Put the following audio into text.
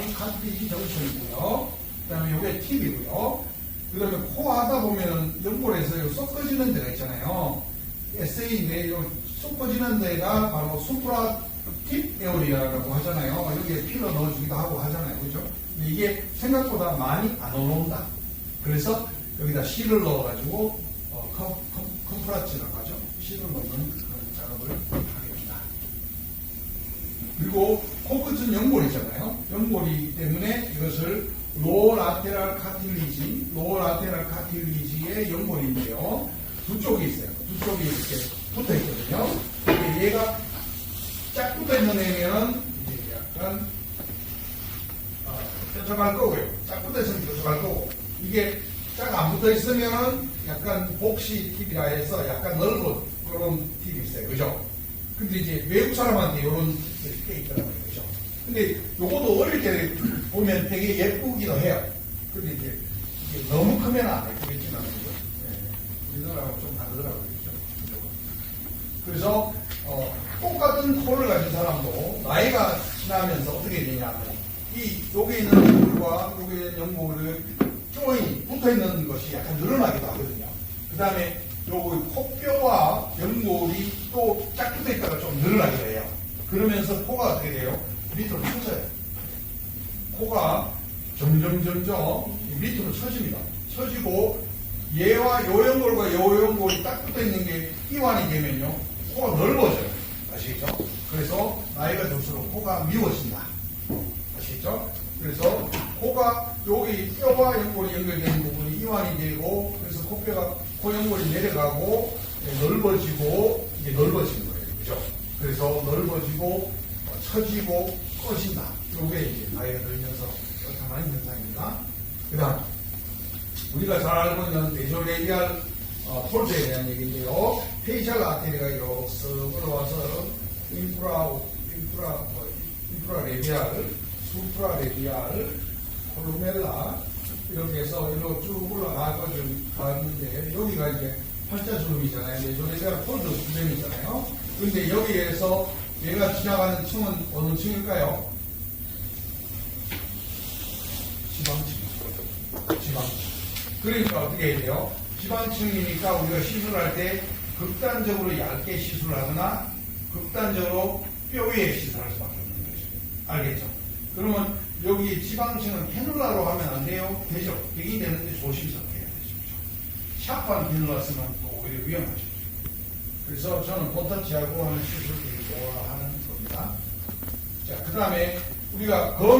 이 카트리지 정션이고요. 그 다음에 이게 팁이고요. 그 다음에 코 하다 보면은 연골에서 요 섞어지는 데가 있잖아요. 에세이인데 요 섞어지는 데가 바로 수프라 팁 에어리아라고 하잖아요. 여기에 필러 넣어주기도 하고 하잖아요. 그죠? 이게 생각보다 많이 안 올라온다. 그래서 여기다 실을 넣어가지고 어, 컴프라치라고 하죠. 실을 넣는 그런 작업을. 그리고 코끝은 연골이잖아요. 연골이기 때문에 이것을 로라테랄 카틸리지, 로라테랄 카틸리지의 연골인데요. 두 쪽이 있어요. 두 쪽이 이렇게 붙어 있거든요. 얘가 쫙 붙어 있는 애면 이제 약간 어, 뾰족할 거고요. 쫙 붙어 있으면 뾰족할 거고 이게 쫙안 붙어 있으면 약간 복시 팁이라 해서 약간 넓은 그런 팁이 있어요. 그죠? 근데 이제 외국 사람한테 이런 게 있더라고요. 그죠? 근데 요것도 어릴 때 보면 되게 예쁘기도 해요. 근데 이제 너무 크면 안 예쁘겠지만, 그죠? 예, 우리나라하고 좀 다르더라고요. 그죠? 그래서, 어, 똑같은 코를 가진 사람도 나이가 지나면서 어떻게 되냐면, 이, 여기 있는 연골과 여기 있는 연골을 조인이 붙어 있는 것이 약간 늘어나기도 하거든요. 그 다음에 요거 코뼈와 연골이 또 짝 붙어 있다가 좀 늘어나기도 해요. 그러면서 코가 어떻게 돼요? 밑으로 쳐져요. 코가 점점 점점 밑으로 쳐집니다. 쳐지고 얘와 요 연골과 요 연골이 딱 붙어 있는 게 이완이 되면요. 코가 넓어져요. 아시겠죠? 그래서 나이가 들수록 코가 미워진다. 아시겠죠? 그래서 코가 여기 뼈와 연골이 연결되는 부분이 이완이 되고 그래서 코뼈가 코 연골이 내려가고 네, 넓어지고 이게 넓어지는 거예요. 그죠? 그래서 넓어지고 어, 처지고 꺼진다. 요게 이제 나이가 들면서 나타나는 현상입니다. 그 다음 우리가 잘 알고 있는 내조레디알 어, 폴드에 대한 얘기인데요. 페이셜 아테리가 이렇게 쓱 올라와서 인프라, 인프라, 뭐, 인프라 레디알, 수프라 레디알, 콜루멜라 이렇게 해서 이리로 쭉 올라가고 좀 가는데 여기가 이제 팔자주름이잖아요. 내조레디알 폴드 주름이잖아요. 근데 여기에서 얘가 지나가는 층은 어느 층일까요? 지방층. 지방층. 그러니까 어떻게 해야 돼요? 지방층이니까 우리가 시술할 때 극단적으로 얇게 시술하거나 극단적으로 뼈 위에 시술할 수밖에 없는 거죠. 알겠죠? 그러면 여기 지방층은 캐놀라로 하면 안 돼요? 되죠? 되긴 되는데 조심스럽게 해야 되죠. 샤프한 캐놀라 쓰면 또 오히려 위험하죠. 그래서 저는 콘터치하고 하는 시술을 좋아하는 겁니다. 자, 그 다음에 우리가 검